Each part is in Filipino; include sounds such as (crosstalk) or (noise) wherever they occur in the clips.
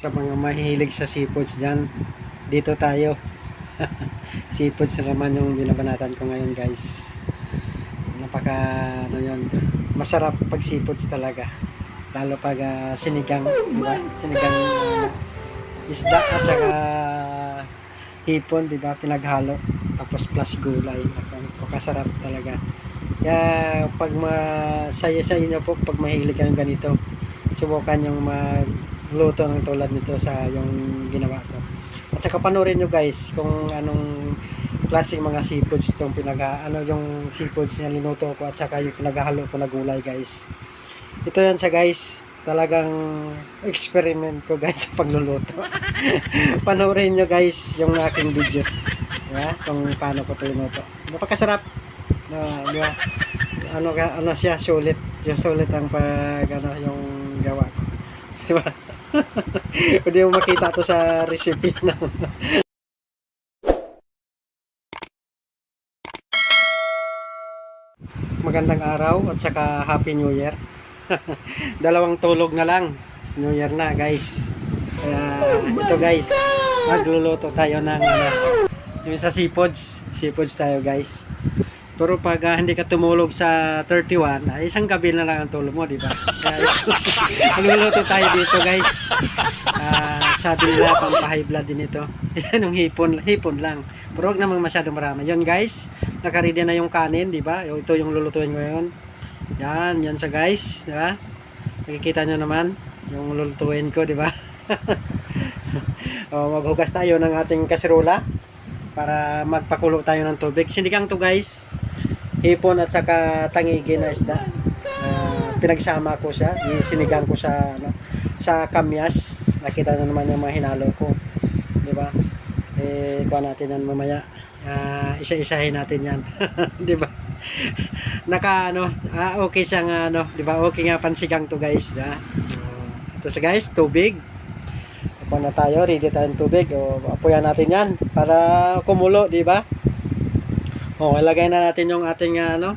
Sa mga mahilig sa seafoods dyan, dito tayo. (laughs) seafoods na naman yung binabanatan ko ngayon guys. Napaka, ano yun, masarap pag seafoods talaga. Lalo pag ah, sinigang, di ba? Sinigang ah, isda at saka hipon, di ba? Pinaghalo. Tapos plus gulay. Napakasarap talaga. Kaya pag masaya sa inyo po, pag mahilig kayong ganito, subukan yung magluto ng tulad nito sa yung ginawa ko. At saka panoorin nyo guys kung anong klaseng mga seafoods itong pinag ano yung seafoods na linuto ko at saka yung pinaghalo ko na gulay guys. Ito yan siya guys. Talagang experiment ko guys (laughs) sa pagluluto. (laughs) panoorin nyo guys yung aking videos. Yeah, kung paano ko ito linuto. Napakasarap. No, di ba? Ano ano siya sulit. Yung sulit ang pag ano yung gawa ko. Di ba? Hindi mo makita to sa recipe na. Magandang araw at saka Happy New Year. (laughs) Dalawang tulog na lang. New Year na guys. Kaya ito guys, magluluto tayo ng ano, yung sa seafoods. Seafoods tayo guys. Pero pag ah, hindi ka tumulog sa 31, ay isang gabi na lang ang tulog mo, di ba? (laughs) Magluluto tayo dito guys. Ah, sabi nila pampahay blood din ito. (laughs) Yan yung hipon, hipon lang. Pero huwag namang masyadong marami. Yun guys, nakaready na yung kanin, di ba? Ito yung lulutuin ngayon. Yan, yan siya guys, di ba? Nakikita nyo naman yung lulutuin ko, di ba? (laughs) o, maghugas tayo ng ating kaserola para magpakulo tayo ng tubig. Sinigang to guys, hipon at saka tangigi na isda. Ah, pinagsama ko siya, sinigang ko sa ano, sa kamyas. Nakita na naman yung mga hinalo ko. Di ba? Eh, kuha natin yan mamaya. Ah, isa-isahin natin yan. (laughs) di ba? Naka ano, ah, okay siyang ano, di ba? Okay nga pansigang to guys. Di ba? Oh, ito siya guys, tubig. Apo na tayo, ready tayong tubig. O, apoyan natin yan para kumulo, di ba? O, ilagay na natin yung ating ah, ano,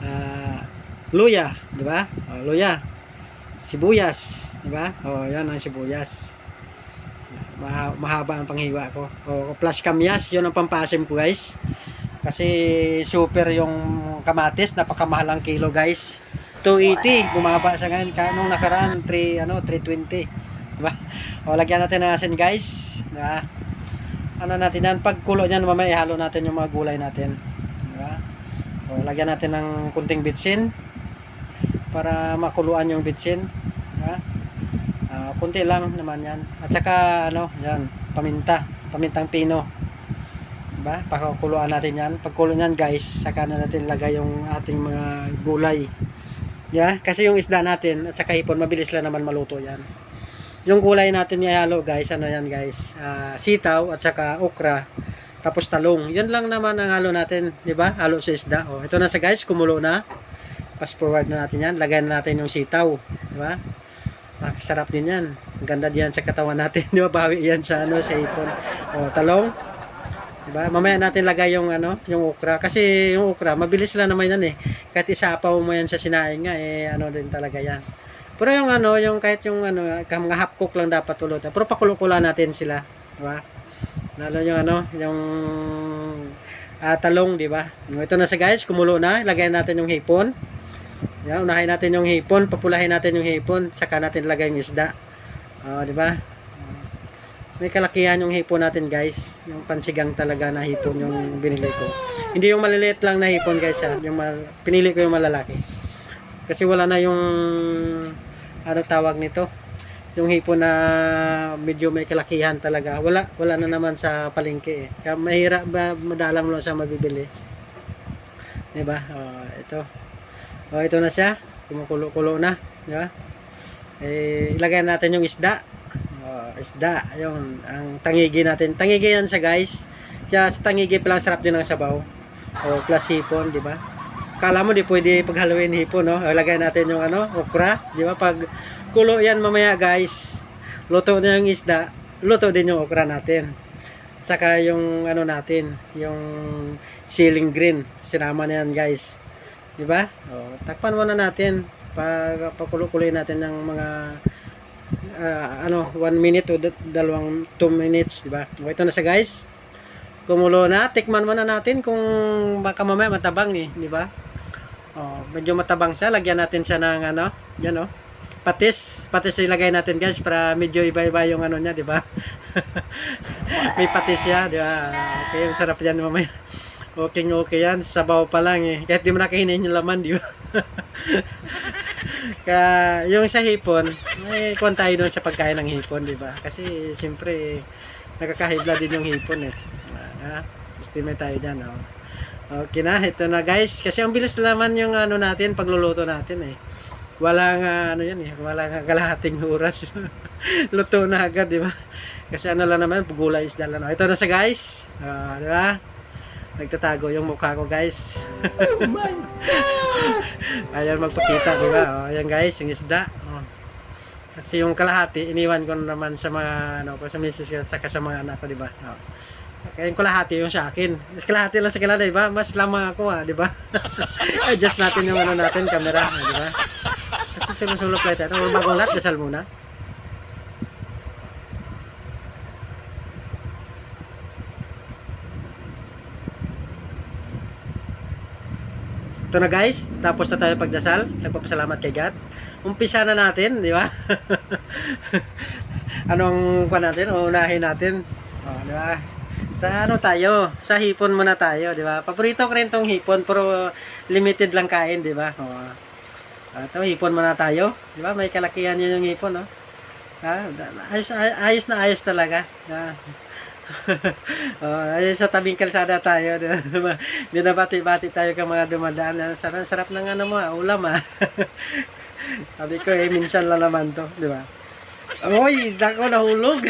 ah, luya, di ba? O, luya. Sibuyas, di ba? O, yan ang sibuyas. Maha- mahaba ang panghiwa ko. O, plus kamyas, yun ang pampasim ko, guys. Kasi super yung kamatis, napakamahal ang kilo, guys. 280, bumaba siya ngayon. Nung nakaraan, 3, ano, 320. Diba? O, lagyan natin ng asin, guys. Diba? Ano natin yan, pag kulo niyan, mamaya ihalo natin yung mga gulay natin. Diba? O, lagyan natin ng kunting bitsin para makuluan yung bitsin. Diba? Ah, kunti lang naman yan. At saka, ano, yan, paminta. Pamintang pino. Diba? Pakukuluan natin yan. Pagkulo niyan, guys, saka na natin lagay yung ating mga gulay. Yeah, kasi yung isda natin at saka hipon, mabilis lang naman maluto yan. Yung gulay natin ihalo guys, ano yan guys, ah, sitaw at saka okra, tapos talong. Yan lang naman ang halo natin, di ba? Halo sa isda. Oh, ito na sa guys, kumulo na. Fast forward na natin yan. Lagyan na natin yung sitaw, di ba? Makasarap din yan. Ang ganda diyan sa katawan natin, (laughs) di ba? Bawi yan sa ano sa hipon. Oh, talong. Diba? Mamaya natin lagay yung ano, yung okra kasi yung okra mabilis lang naman yan eh. Kahit isapaw mo yan sa sinaing nga eh ano din talaga yan. Pero yung ano, yung kahit yung ano, mga half cook lang dapat tulot. Pero pakulukulan natin sila, di ba? Lalo yung ano, yung ah, talong, di ba? Ito na sa guys, kumulo na. Lagay natin yung hipon. Yan, unahin natin yung hipon, papulahin natin yung hipon, saka natin lagay yung isda. Oh, di ba? May kalakihan yung hipon natin guys. Yung pansigang talaga na hipon yung binili ko. Hindi yung maliliit lang na hipon guys ha. Yung mal- pinili ko yung malalaki. Kasi wala na yung ano tawag nito. Yung hipon na medyo may kalakihan talaga. Wala wala na naman sa palengke eh. Kaya mahirap ba madalang lang siya mabibili. 'Di ba? Oh, ito. Oh, ito na siya. Kumukulo-kulo na, 'di ba? Eh ilagay natin yung isda. Oh, isda, yun, ang tangigi natin. Tangigi yan siya guys. Kaya sa tangigi pala sarap din ang sabaw. O plus hipon, di ba? Kala mo di pwede paghaluin hipon, no? Lagay natin yung ano, okra, di ba? Pag kulo yan mamaya guys, luto na yung isda, luto din yung okra natin. Tsaka yung ano natin, yung ceiling green, sinama na yan guys. Di ba? O, takpan muna natin pag pakulo-kuloy natin ng mga ah, ano, 1 minute o da- dalawang 2 minutes, di ba? O, ito na siya guys. Kumulo na. Tikman muna natin kung baka mamaya matabang eh, di ba? Oh, medyo matabang siya. Lagyan natin siya ng ano, yan oh. Patis. Patis ilagay natin guys para medyo iba-iba yung ano niya, di ba? (laughs) May patis siya, di ba? Okay, masarap yan mamaya. Okay, okay yan. Sabaw pa lang eh. Kahit di mo nakahinin yung laman, di ba? (laughs) Kaya yung sa hipon, may kuwan tayo doon sa pagkain ng hipon, di ba? Kasi siyempre, nakakahibla din yung hipon eh. Ah, estimate tayo dyan, oh. Okay na, ito na guys. Kasi ang bilis naman yung ano natin, pagluluto natin eh. Walang ah, ano yan eh, walang kalahating (laughs) oras. Luto na agad, di ba? Kasi ano lang naman, gulay isda lang. Ito na siya guys. Ah, di ba? Nagtatago yung mukha ko guys. Oh my God! (laughs) Ayan magpakita, di ba? Oh, ayan guys, yung isda. Oh. Kasi yung kalahati, iniwan ko naman sa mga, ano sa misis saka sa mga anak ko, di ba? Oh. Kaya yung kalahati yung sa akin. Mas kalahati lang sa kanila, di ba? Mas lamang ako, ah, di ba? (laughs) Adjust natin yung ano natin, camera, ah, di ba? Kasi sinusulok tayo. Ano, bagong lahat, dasal muna. Ito na guys, tapos na tayo pagdasal. Nagpapasalamat kay God. Umpisa na natin, di ba? (laughs) Anong pa natin? Unahin natin. Oh, di ba? Sa ano tayo? Sa hipon muna tayo, di ba? Paborito ko rin tong hipon, pero limited lang kain, di ba? Oh. Ah, Ito, hipon muna tayo. Di ba? May kalakihan yan yung hipon, no? Ah, ayos, ayos na ayos talaga. Ah. oh, ayun sa tabing kalsada tayo. di ba? (laughs) Di na bati-bati tayo ka mga dumadaan. Ang Sarap, sarap ng ano mo, ah, ulam ah. (laughs) Sabi ko eh, minsan lang naman to, di ba? Uy, dako nahulog.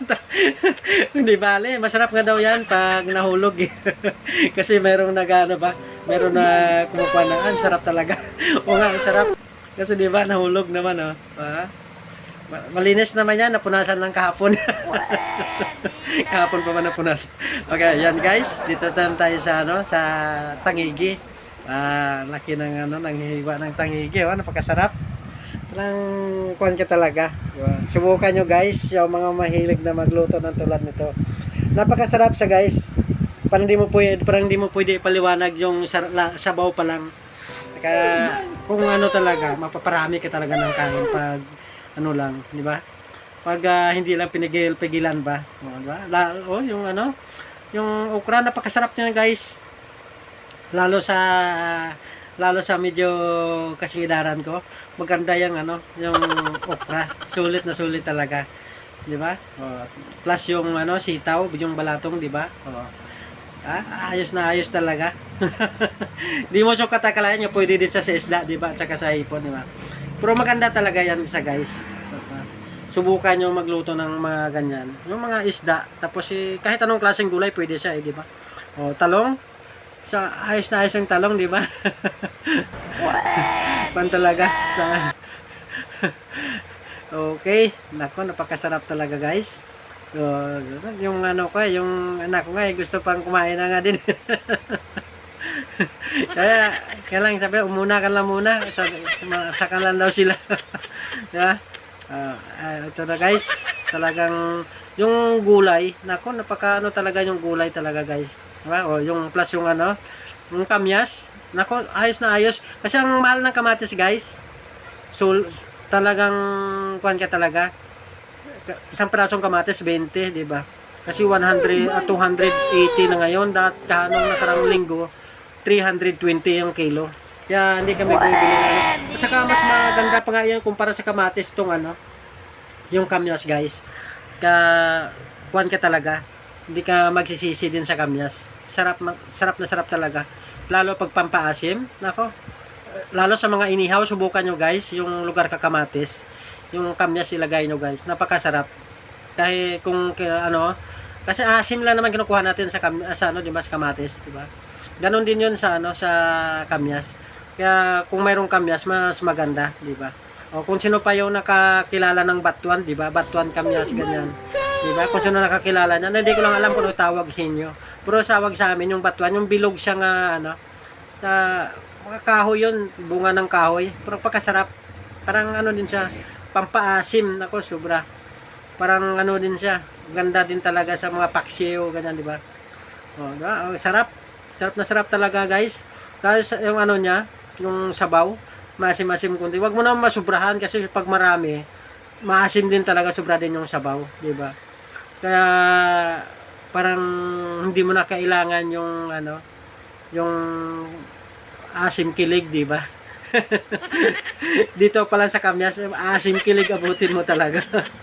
(laughs) Hindi bale, masarap nga daw yan pag nahulog. eh. (laughs) Kasi merong nagano ba, meron na kumukuha na, ah, sarap talaga. (laughs) o nga, sarap. Kasi di ba, nahulog naman, oh. Ah? Ma- Malinis naman yan, napunasan lang kahapon. kahapon pa man napunas. Okay, yan guys, dito na tayo sa ano, sa Tangigi. Ah, laki ng ano, ng hiwa ng Tangigi, oh, napakasarap. Parang kuan ka talaga. di ba? Subukan nyo guys, yung mga mahilig na magluto ng tulad nito. Napakasarap sa guys. Parang di mo pwede, parang di mo pwede ipaliwanag yung sabaw pa lang. Kaya kung ano talaga, mapaparami ka talaga ng kain pag ano lang, di ba? Pag ah, hindi lang pinigil-pigilan ba? O, di ba? La- oh, yung ano, yung okra napakasarap niya guys. Lalo sa lalo sa medyo kasingidaran ko, maganda yung ano, yung okra. Sulit na sulit talaga. 'Di ba? O, plus yung ano, sitaw, yung balatong, 'di ba? O, ah, ayos na ayos talaga. (laughs) Di mo so katakalayan niya pwede din sa isda, 'di ba? At saka sa hipon, 'di ba? Pero maganda talaga yan sa guys. Subukan nyo magluto ng mga ganyan. Yung mga isda, tapos eh, kahit anong klaseng gulay pwede siya, eh, di ba? O, talong, sa ayos na ayos ang talong, di ba? (laughs) Pan talaga. Sa... (laughs) okay. Nako, napakasarap talaga guys. So, yung ano ko, eh, yung anak ko nga, eh, gusto pang kumain na nga din. (laughs) kaya, kaya lang sabi, umuna ka lang muna. Sa, sa, lang daw sila. di ba? Ah, ah, ito na guys. Talagang, yung gulay, nako, napaka ano talaga yung gulay talaga guys. Diba? O, yung plus yung ano, yung kamyas, nako, ayos na ayos. Kasi ang mahal ng kamatis guys, so, talagang, kuhan ka talaga, isang pirasong kamatis, 20, di ba? Kasi 100, at 280 na ngayon, dahil kanong nakarang linggo, 320 yung kilo. Kaya hindi kami bumibili ng ano. At saka mas maganda pa nga yan kumpara sa kamatis tong ano, yung kamyas guys. Ka, kuhan ka talaga. Hindi ka magsisisi din sa kamyas. Sarap, sarap na sarap talaga. Lalo pag pampaasim, nako. Lalo sa mga inihaw, subukan nyo guys, yung lugar ka kamatis. Yung kamyas ilagay nyo guys. Napakasarap. Kahit kung ano, kasi asim lang naman kinukuha natin sa, kam, sa ano, di ba, sa kamatis, di ba? Ganon din yun sa ano sa kamyas. Kaya kung mayroong kamyas mas maganda, di ba? O kung sino pa yung nakakilala ng batuan, di ba? Batuan kamyas ganyan. Di ba? Kung sino nakakilala niyan, hindi ko lang alam kung ano tawag sa inyo. Pero tawag sa amin yung batuan, yung bilog siya nga ano sa mga kahoy yun, bunga ng kahoy. Pero pagkasarap, parang ano din siya, pampaasim. Nako, sobra. Parang ano din siya. Ganda din talaga sa mga paksiw, ganyan, di ba? Oh, diba? Sarap. Sarap na sarap talaga, guys. Sa, yung ano niya, yung sabaw, maasim-asim kundi. Huwag mo na masubrahan kasi pag marami, maasim din talaga, sobra din yung sabaw, di ba? Kaya parang hindi mo na kailangan yung ano, yung asim kilig, di ba? (laughs) Dito pa lang sa kamyas, asim kilig abutin mo talaga.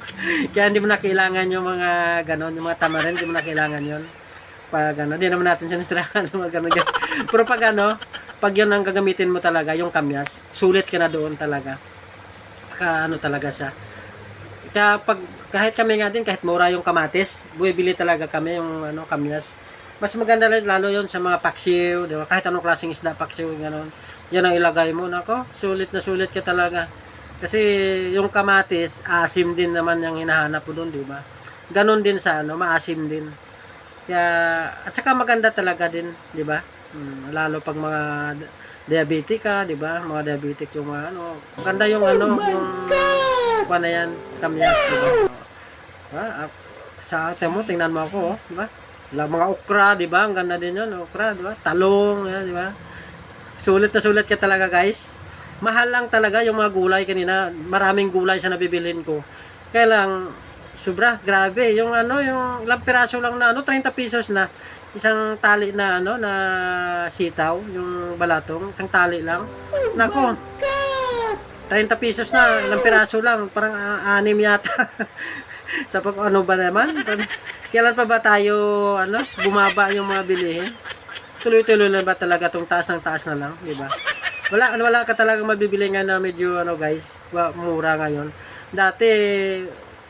(laughs) Kaya hindi mo na kailangan yung mga ganon, yung mga tamarin, hindi mo na kailangan yon pag ano, di naman natin sinisirahan (laughs) ng mga ganun. Pero pag ano, pag yun ang gagamitin mo talaga, yung kamyas, sulit ka na doon talaga. Ka ano talaga siya. Kaya pag kahit kami nga din, kahit mura yung kamatis, bumibili talaga kami yung ano, kamyas. Mas maganda lalo- yon sa mga paksiw, di ba? Kahit anong klaseng isda, paksiw, gano'n. Yan ang ilagay mo. Nako, sulit na sulit ka talaga. Kasi yung kamatis, asim din naman yung hinahanap mo doon, di ba? Ganon din sa ano, maasim din. Kaya, at saka maganda talaga din, di ba? Mm, lalo pag mga di- diabetic ka, di ba? Mga diabetic yung mga ano. Maganda yung ano, yung pa na yan, kamyas, di ba? Ah, sa ate mo, tingnan mo ako, oh, di ba? Wala, mga okra, di ba? Ang ganda din yun, okra, di ba? Talong, yan, di ba? Sulit na sulit ka talaga, guys. Mahal lang talaga yung mga gulay kanina. Maraming gulay sa nabibilin ko. Kaya lang, sobra, grabe. Yung ano, yung ilang piraso lang na, ano, 30 pesos na. Isang tali na, ano, na sitaw, yung balatong, isang tali lang. Nako, 30 pesos na, ilang piraso lang, parang ah, anim yata. (laughs) Sa pag ano ba naman? Kailan pa ba tayo, ano, bumaba yung mga bilihin? Tuloy-tuloy na ba talaga tong taas ng taas na lang, di ba? Wala, wala ka talagang mabibili nga na medyo, ano guys, mura ngayon. Dati,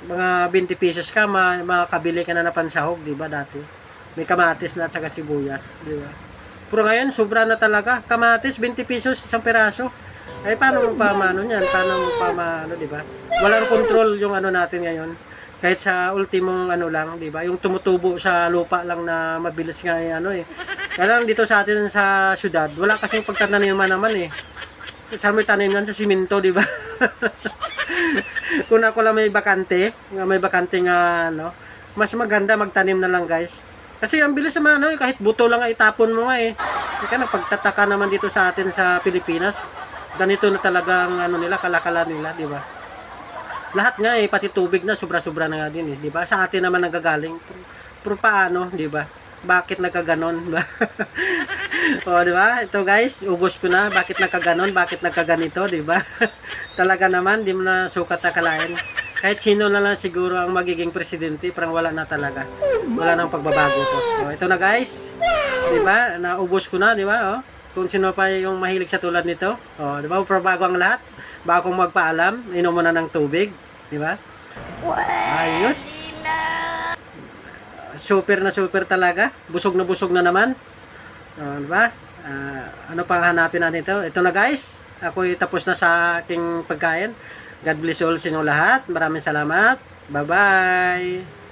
mga 20 pesos ka, ma makakabili ka na na pansahog, di ba, dati? May kamatis na at saka sibuyas, di ba? Pero ngayon, sobra na talaga. Kamatis, 20 pesos, isang peraso. Ay, paano mo pa maano yan? Paano mo pa maano, di ba? Walang control yung ano natin ngayon. Kahit sa ultimong ano lang, di ba? Yung tumutubo sa lupa lang na mabilis nga eh, ano eh. Kaya lang dito sa atin sa syudad, wala kasing pagtataniman naman eh. Saan mo tanim yan? Sa simento, di ba? (laughs) (laughs) Kung ako lang may bakante, may bakante nga ano, mas maganda magtanim na lang guys. Kasi ang bilis naman ano, kahit buto lang nga itapon mo nga eh. Kaya pagtataka naman dito sa atin sa Pilipinas, ganito na talaga ang ano nila, kalakala nila, di ba? Lahat nga eh, pati tubig na sobra-sobra na nga din eh, di ba? Sa atin naman nagagaling. Pero, pero paano, di ba? Bakit nagkaganon ba? (laughs) (laughs) o, di ba? Ito guys, ubos ko na. Bakit nagkaganon? Bakit nagkaganito, di ba? (laughs) Talaga naman, di mo na sukat akalain. Kahit sino na lang siguro ang magiging presidente, parang wala na talaga. Wala nang pagbabago to. O, ito na guys. Di ba? Naubos ko na, di ba? O, kung sino pa yung mahilig sa tulad nito. O, di ba? Bago ang lahat. Bago kong magpaalam, inom mo na ng tubig. Di ba? Ayos. Super na super talaga. Busog na busog na naman. O, di ba? Ah, ano pang hanapin natin ito? Ito na guys. Ako'y tapos na sa aking pagkain. God bless all sa inyong lahat. Maraming salamat. Bye-bye.